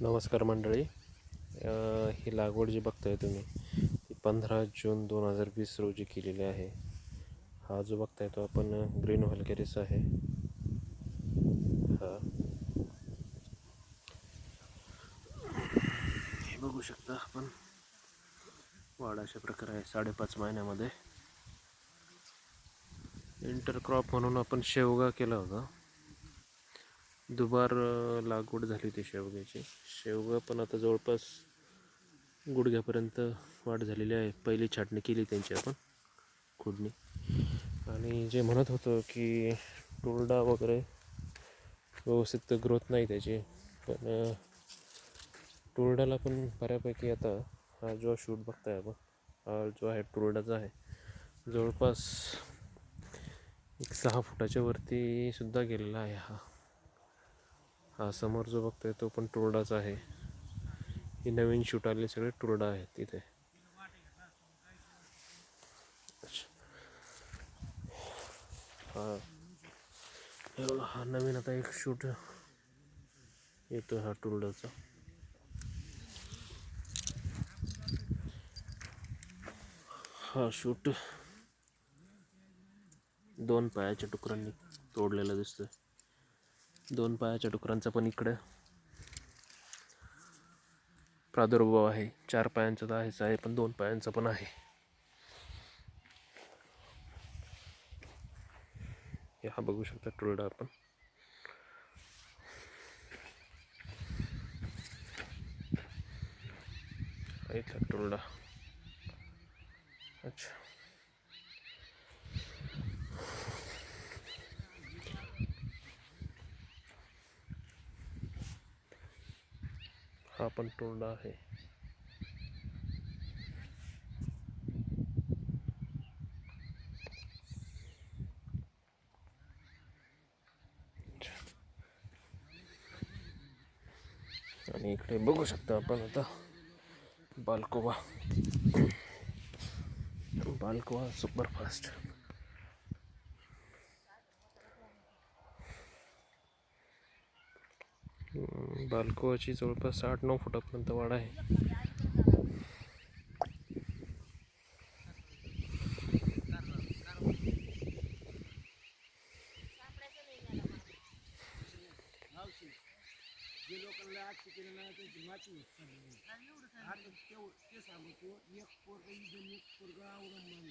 नमस्कार मंडळी. ही लागवड जी बघताय तुम्ही ती पंधरा जून दोन हजार वीस रोजी केलेली आहे. हा जो बघताय तो आपण ग्रीन व्हल्गेरिस आहे. हा. हे बघू शकता आपण. वाढ अशा प्रकारे आहे साडेपाच महिन्यामध्ये. इंटरक्रॉप म्हणून आपण शेवगा केला होता. दुबार लागवड झाली होती शेवग्याची. शेवगा पण आता जवळपास गुडघ्यापर्यंत वाढ झालेली आहे. पहिली छाटणी केली त्यांची आपण खुडणी. आणि जे म्हणत होतं की टोरडा वगैरे व्यवस्थित ग्रोथ नाही त्याची पण टोरडाला पण बऱ्यापैकी आता हा जो शूट बघताय आपण हा जो आहे टोरडाचा आहे जवळपास एक सहा फुटाच्या वरती सुद्धा गेलेला आहे हा. हा समोर जो बघतोय तो पण टुरडाच आहे. ही नवीन शूट आले सगळे टुरडा आहेत तिथे हा हा नवीन आता एक शूट येतो हा टुरडाचा. हा शूट. दोन पायाच्या टुकरांनी तोडलेला दिसतोय. दोन पायाच्या डुकरांचा पण इकडं. प्रादुर्भाव आहे. चार पायांचा तर आहेच आहे पण दोन पायांचा पण आहे. हा बघू शकता टुरडा आपण. टुरडा इथला अच्छा. हा पण तोंडा आहे. आणि इकडे बघू शकता आपण आता बालकोवा बालकोवा सुपरफास्ट. बालकोवाची जवळपास आठ नऊ फुटापर्यंत वाढ आहे जे लोकांना आज केलं ना त्यांची माती होत चालली. आता तेव- ते सांगतो एक पोरग इथून एक पोरग अवलंबून